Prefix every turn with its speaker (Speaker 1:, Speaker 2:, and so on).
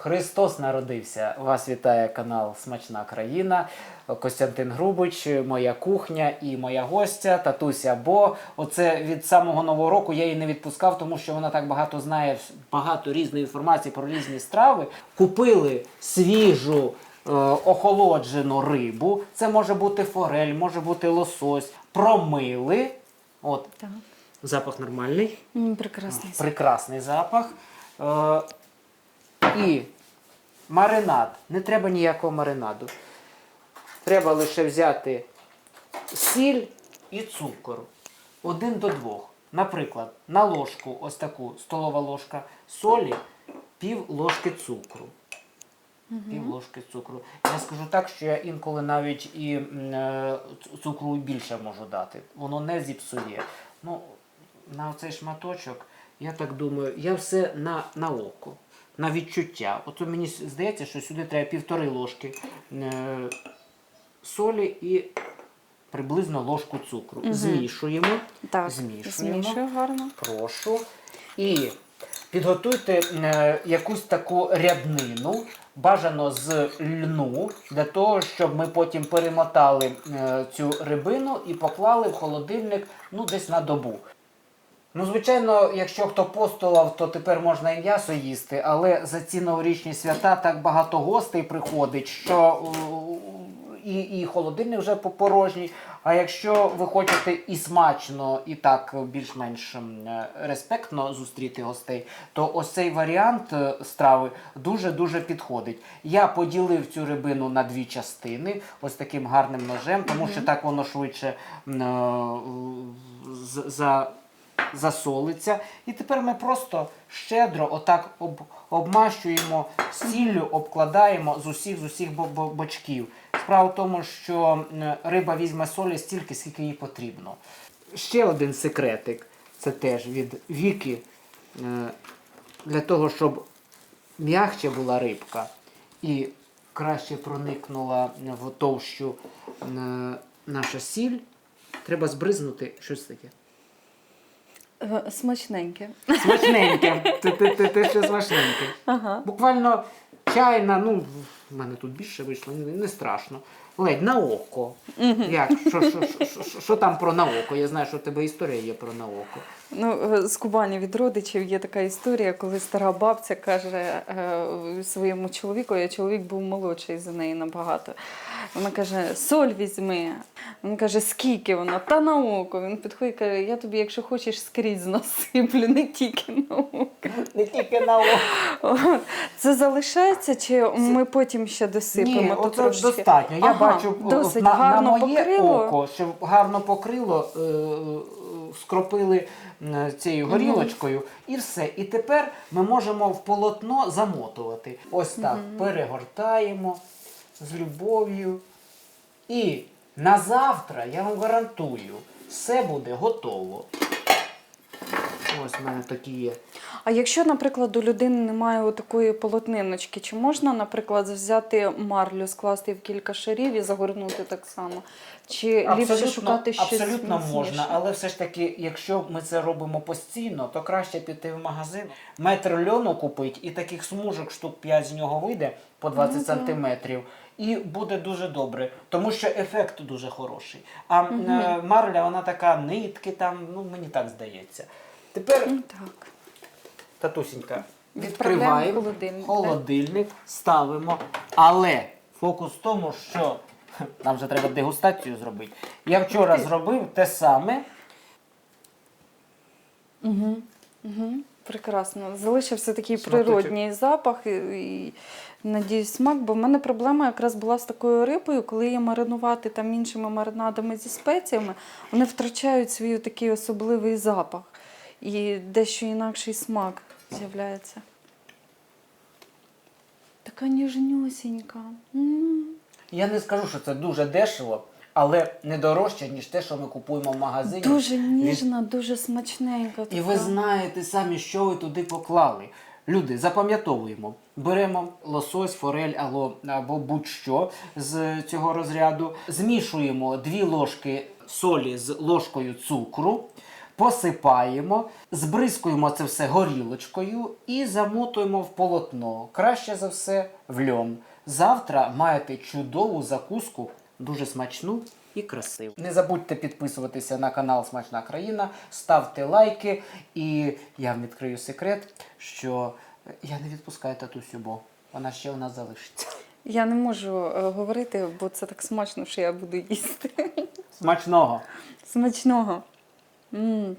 Speaker 1: Христос народився. Вас вітає канал Смачна країна. Костянтин Грубич, моя кухня і моя гостя, татуся. Бо оце від самого нового року я її не відпускав, тому що вона так багато знає багато різної інформації про різні страви. Купили свіжу. е, Охолоджену рибу, це може бути форель, може бути лосось. Промили. От,
Speaker 2: Так.
Speaker 1: запах нормальний.
Speaker 2: Прекрасний.
Speaker 1: Прекрасний запах. Е, і маринад. Не треба ніякого маринаду. Треба лише взяти сіль і цукор. Один до двох. Наприклад, на ложку, ось таку столова ложка солі, пів ложки цукру. Пів ложки цукру. Я скажу так, що я інколи навіть і е, цукру більше можу дати. Воно не зіпсує. Ну, на цей шматочок, я так думаю, я все на, на око, на відчуття. От мені здається, що сюди треба півтори ложки е, солі і приблизно ложку цукру. Змішуємо.
Speaker 2: Так,
Speaker 1: Змішуємо.
Speaker 2: змішую гарно.
Speaker 1: Прошу. І підготуйте е, якусь таку ряднину, бажано з льну, для того, щоб ми потім перемотали е, цю рибину і поклали в холодильник ну, десь на добу. Ну, звичайно, якщо хто постулав, то тепер можна і м'ясо їсти, але за ці новорічні свята так багато гостей приходить, що е, і, і холодильник вже по- порожній. А якщо ви хочете і смачно, і так більш-менш е, респектно зустріти гостей, то ось цей варіант е, страви дуже-дуже підходить. Я поділив цю рибину на дві частини, ось таким гарним ножем, тому що так воно швидше за засолиться. І тепер ми просто щедро отак об, обмащуємо сіллю, обкладаємо з усіх з усіх бо- бо- бочків. Справа в тому, що риба візьме солі стільки, скільки їй потрібно. Ще один секретик це теж від Віки. Е, Для того, щоб м'ягче була рибка і краще проникнула в товщу е, наша сіль, треба збризнути щось таке.
Speaker 2: Смачненьке.
Speaker 1: Смачненьке. Ти, ти, ти, ти ще смачненьке.
Speaker 2: Ага.
Speaker 1: Буквально чайна, ну, в мене тут більше вийшло, не, не страшно. Ледь на око. Як? Що, що, що, що, що, що там про на око? Я знаю, що в тебе історія є про на око.
Speaker 2: Ну, е, з Кубані від родичів є така історія, коли стара бабця каже е, своєму чоловіку, а чоловік був молодший за неї набагато. Вона каже: соль візьми. Він каже, скільки вона? Та на око. Він підходить і каже, я тобі, якщо хочеш, скрізь насиплю, не тільки на око.
Speaker 1: Не тільки на око.
Speaker 2: Це залишається, чи ми потім ще досипемо?
Speaker 1: Ні, оце
Speaker 2: трошки?
Speaker 1: достатньо. Я
Speaker 2: Ага,
Speaker 1: бачу о,
Speaker 2: досить
Speaker 1: на,
Speaker 2: гарно
Speaker 1: на моє
Speaker 2: покрило.
Speaker 1: око, щоб гарно покрило, е, е, скропили цією горілочкою і все. І тепер ми можемо в полотно замотувати. Ось так перегортаємо з любов'ю. І на завтра, я вам гарантую, все буде готово. Ось в мене такі є.
Speaker 2: А якщо, наприклад, у людини немає такої полотниночки, чи можна, наприклад, взяти марлю, скласти в кілька шарів і загорнути так само? Чи ліпше шукати щось
Speaker 1: абсолютно
Speaker 2: міцніше?
Speaker 1: можна, але все ж таки, якщо ми це робимо постійно, то краще піти в магазин, метр льону купити і таких смужок штук 5 з нього вийде по 20
Speaker 2: Ну, так.
Speaker 1: сантиметрів. І буде дуже добре, тому що ефект дуже хороший. А е, марля, вона така нитки там, ну мені так здається. Тепер
Speaker 2: Ну, Так.
Speaker 1: Татусінька, відкриваємо
Speaker 2: холодильник,
Speaker 1: холодильник, ставимо. Але фокус в тому, що нам вже треба дегустацію зробити. Я вчора зробив те саме.
Speaker 2: Угу. Угу. Прекрасно. Залишився такий
Speaker 1: Шматочок.
Speaker 2: природній запах і, і надіюсь, смак, бо в мене проблема якраз була з такою рибою, коли її маринувати там іншими маринадами зі спеціями, вони втрачають свій такий особливий запах і дещо інакший смак з'являється. Така ніжнюсінька.
Speaker 1: Я не скажу, що це дуже дешево, але не дорожче, ніж те, що ми купуємо в магазині.
Speaker 2: Дуже ніжна, дуже смачненька.
Speaker 1: І ви знаєте самі, що ви туди поклали. Люди, запам'ятовуємо, беремо лосось, форель або, або будь-що з цього розряду, змішуємо дві ложки солі з ложкою цукру. Посипаємо, збризкуємо це все горілочкою і замотуємо в полотно. Краще за все в льон. Завтра маєте чудову закуску, дуже смачну і красиву. Не забудьте підписуватися на канал Смачна країна, ставте лайки. І я вам відкрию секрет, що я не відпускаю татусю, бо вона ще у нас залишиться.
Speaker 2: Я не можу е, говорити, бо це так смачно, що я буду їсти.
Speaker 1: Смачного!
Speaker 2: Смачного. 嗯